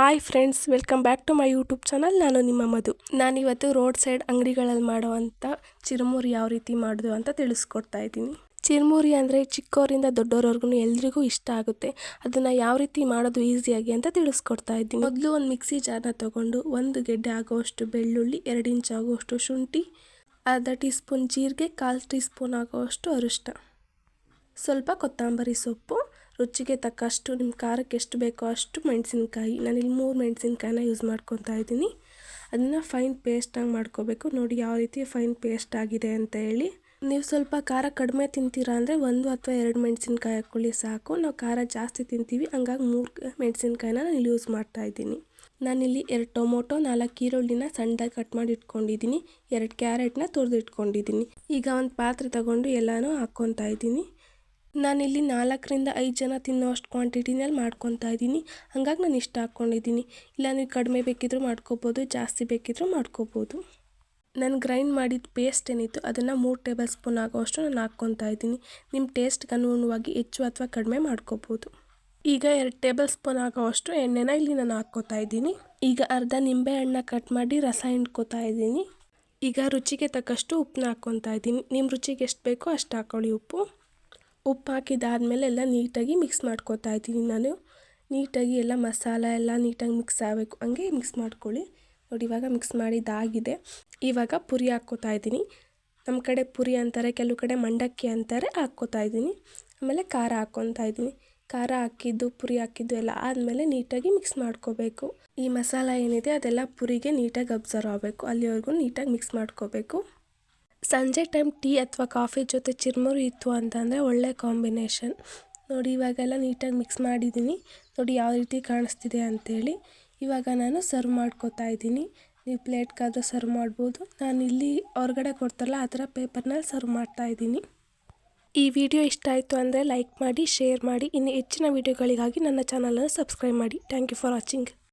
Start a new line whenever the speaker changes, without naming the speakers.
Hi friends welcome back to my YouTube channel ನಾನು ನಿಮ್ಮ ಮಧು. ನಾನಿವತ್ತು ರೋಡ್ ಸೈಡ್ ಅಂಗಡಿಗಳಲ್ಲಿ ಮಾಡುವಂಥ ಚಿರುಮುರಿ ಯಾವ ರೀತಿ ಮಾಡೋದು ಅಂತ ತಿಳಿಸ್ಕೊಡ್ತಾ ಇದ್ದೀನಿ. ಚಿರುಮುರಿ ಅಂದರೆ ಚಿಕ್ಕವರಿಂದ ದೊಡ್ಡವರವರೆಗೂ ಎಲ್ರಿಗೂ ಇಷ್ಟ ಆಗುತ್ತೆ. ಅದನ್ನು ಯಾವ ರೀತಿ ಮಾಡೋದು ಈಸಿಯಾಗಿ ಅಂತ ತಿಳಿಸ್ಕೊಡ್ತಾ ಇದ್ದೀನಿ. ಮೊದಲು ಒಂದು ಮಿಕ್ಸಿ ಜಾರನ್ನ ತೊಗೊಂಡು ಒಂದು ಗೆಡ್ಡೆ ಆಗುವಷ್ಟು ಬೆಳ್ಳುಳ್ಳಿ, ಎರಡು ಇಂಚ್ ಆಗುವಷ್ಟು ಶುಂಠಿ, ಅರ್ಧ ಟೀ ಸ್ಪೂನ್ ಜೀರಿಗೆ, ಕಾಲು ಟೀ ಸ್ಪೂನ್ ಆಗುವಷ್ಟು ಅರಿಶಿನ ಸ್ವಲ್ಪ ಕೊತ್ತಂಬರಿ ಸೊಪ್ಪು ರುಚಿಗೆ ತಕ್ಕಷ್ಟು ನಿಮ್ಮ ಖಾರಕ್ಕೆ ಎಷ್ಟು ಬೇಕೋ ಅಷ್ಟು ಮೆಣಸಿನ್ಕಾಯಿ. ನಾನಿಲ್ಲಿ ಮೂರು ಮೆಣಸಿನ್ಕಾಯಿನ ಯೂಸ್ ಮಾಡ್ಕೊತಾ ಇದ್ದೀನಿ. ಅದನ್ನು ಫೈನ್ ಪೇಸ್ಟಾಗಿ ಮಾಡ್ಕೋಬೇಕು. ನೋಡಿ ಯಾವ ರೀತಿ ಫೈನ್ ಪೇಸ್ಟ್ ಆಗಿದೆ ಅಂತ ಹೇಳಿ. ನೀವು ಸ್ವಲ್ಪ ಖಾರ ಕಡಿಮೆ ತಿಂತೀರಾ ಅಂದರೆ ಒಂದು ಅಥವಾ ಎರಡು ಮೆಣಸಿನ್ಕಾಯಿ ಹಾಕ್ಕೊಳ್ಳಿ ಸಾಕು. ನಾವು ಖಾರ ಜಾಸ್ತಿ ತಿಂತೀವಿ. ಹಂಗಾಗಿ ಮೂರು ಮೆಣಸಿನ್ಕಾಯಿನ ನಾನು ಇಲ್ಲಿ ಯೂಸ್ ಮಾಡ್ತಾ ಇದ್ದೀನಿ. ನಾನಿಲ್ಲಿ ಎರಡು ಟೊಮೊಟೊ, ನಾಲ್ಕು ಈರುಳ್ಳಿನ ಸಣ್ಣದಾಗಿ ಕಟ್ ಮಾಡಿ ಇಟ್ಕೊಂಡಿದ್ದೀನಿ. ಎರಡು ಕ್ಯಾರೆಟ್ನ ತುರಿದು ಇಟ್ಕೊಂಡಿದ್ದೀನಿ ಈಗ ಒಂದು ಪಾತ್ರೆ ತಗೊಂಡು ಎಲ್ಲನೂ ಹಾಕ್ಕೊತಾ ಇದ್ದೀನಿ. ನಾನಿಲ್ಲಿ ನಾಲ್ಕರಿಂದ ಐದು ಜನ ತಿನ್ನೋಷ್ಟು ಕ್ವಾಂಟಿಟಿನಲ್ಲಿ ಮಾಡ್ಕೊತಾ ಇದ್ದೀನಿ. ಹಂಗಾಗಿ ನಾನು ಇಷ್ಟ ಹಾಕ್ಕೊಂಡಿದ್ದೀನಿ. ಇಲ್ಲ, ನೀವು ಕಡಿಮೆ ಬೇಕಿದ್ದರೂ ಮಾಡ್ಕೋಬೋದು, ಜಾಸ್ತಿ ಬೇಕಿದ್ದರೂ ಮಾಡ್ಕೋಬೋದು. ನಾನು ಗ್ರೈಂಡ್ ಮಾಡಿದ ಪೇಸ್ಟ್ ಏನಿತ್ತು ಅದನ್ನು ಮೂರು ಟೇಬಲ್ ಸ್ಪೂನ್ ಆಗೋಷ್ಟು ನಾನು ಹಾಕ್ಕೊತಾ ಇದ್ದೀನಿ. ನಿಮ್ಮ ಟೇಸ್ಟ್ಗೆ ಅನುಗುಣವಾಗಿ ಹೆಚ್ಚು ಅಥವಾ ಕಡಿಮೆ ಮಾಡ್ಕೋಬೋದು. ಈಗ ಎರಡು ಟೇಬಲ್ ಸ್ಪೂನ್ ಆಗೋವಷ್ಟು ಎಣ್ಣೆನ ಇಲ್ಲಿ ನಾನು ಹಾಕ್ಕೋತಾ ಇದ್ದೀನಿ. ಈಗ ಅರ್ಧ ನಿಂಬೆ ಹಣ್ಣನ್ನ ಕಟ್ ಮಾಡಿ ರಸ ಹಿಂಡ್ಕೋತಾ ಇದ್ದೀನಿ. ಈಗ ರುಚಿಗೆ ತಕ್ಕಷ್ಟು ಉಪ್ಪನ್ನ ಹಾಕ್ಕೊತಾ ಇದ್ದೀನಿ. ನಿಮ್ಮ ರುಚಿಗೆ ಎಷ್ಟು ಬೇಕೋ ಅಷ್ಟು ಹಾಕ್ಕೊಳ್ಳಿ ಉಪ್ಪು. ಉಪ್ಪು ಹಾಕಿದಾದ್ಮೇಲೆ ಎಲ್ಲ ನೀಟಾಗಿ ಮಿಕ್ಸ್ ಮಾಡ್ಕೊತಾ ಇದ್ದೀನಿ ನಾನು. ನೀಟಾಗಿ ಎಲ್ಲ ಮಸಾಲ ಎಲ್ಲ ನೀಟಾಗಿ ಮಿಕ್ಸ್ ಆಗಬೇಕು. ಹಂಗೆ ಮಿಕ್ಸ್ ಮಾಡ್ಕೊಳ್ಳಿ. ನೋಡಿ, ಇವಾಗ ಮಿಕ್ಸ್ ಮಾಡಿದ್ದಾಗಿದೆ. ಇವಾಗ ಪುರಿ ಹಾಕ್ಕೋತಾ ಇದ್ದೀನಿ. ನಮ್ಮ ಕಡೆ ಪುರಿ ಅಂತಾರೆ, ಕೆಲವು ಕಡೆ ಮಂಡಕ್ಕಿ ಅಂತಾರೆ, ಹಾಕ್ಕೋತಾ ಇದ್ದೀನಿ. ಆಮೇಲೆ ಖಾರ ಹಾಕ್ಕೊತಾ ಇದ್ದೀನಿ. ಖಾರ ಹಾಕಿದ್ದು, ಪುರಿ ಹಾಕಿದ್ದು ಎಲ್ಲ ಆದಮೇಲೆ ನೀಟಾಗಿ ಮಿಕ್ಸ್ ಮಾಡ್ಕೋಬೇಕು. ಈ ಮಸಾಲ ಏನಿದೆ ಅದೆಲ್ಲ ಪುರಿಗೆ ನೀಟಾಗಿ ಅಬ್ಸರ್ವ್ ಆಗಬೇಕು. ಅಲ್ಲಿವರೆಗೂ ನೀಟಾಗಿ ಮಿಕ್ಸ್ ಮಾಡ್ಕೋಬೇಕು. ಸಂಜೆ ಟೈಮ್ ಟೀ ಅಥವಾ ಕಾಫಿ ಜೊತೆ ಚಿರ್ಮುರಿ ಇತ್ತು ಅಂತಂದರೆ ಒಳ್ಳೆ ಕಾಂಬಿನೇಷನ್. ನೋಡಿ, ಇವಾಗೆಲ್ಲ ನೀಟಾಗಿ ಮಿಕ್ಸ್ ಮಾಡಿದ್ದೀನಿ. ನೋಡಿ, ಯಾವ ರೀತಿ ಕಾಣಿಸ್ತಿದೆ ಅಂಥೇಳಿ ಇವಾಗ ನಾನು ಸರ್ವ್ ಮಾಡ್ಕೋತಾ ಇದ್ದೀನಿ. ನೀವು ಪ್ಲೇಟ್ಗಾದರೂ ಸರ್ವ್ ಮಾಡ್ಬೋದು. ನಾನು ಇಲ್ಲಿ ಹೊರಗಡೆ ಕೊಡ್ತಾರಲ್ಲ, ಆ ಥರ ಪೇಪರ್ನಲ್ಲಿ ಸರ್ವ್ ಮಾಡ್ತಾ ಇದ್ದೀನಿ. ಈ ವಿಡಿಯೋ ಇಷ್ಟ ಆಯಿತು ಅಂದರೆ ಲೈಕ್ ಮಾಡಿ, ಶೇರ್ ಮಾಡಿ. ಇನ್ನು ಹೆಚ್ಚಿನ ವಿಡಿಯೋಗಳಿಗಾಗಿ ನನ್ನ ಚಾನಲನ್ನು ಸಬ್ಸ್ಕ್ರೈಬ್ ಮಾಡಿ. Thank you for watching.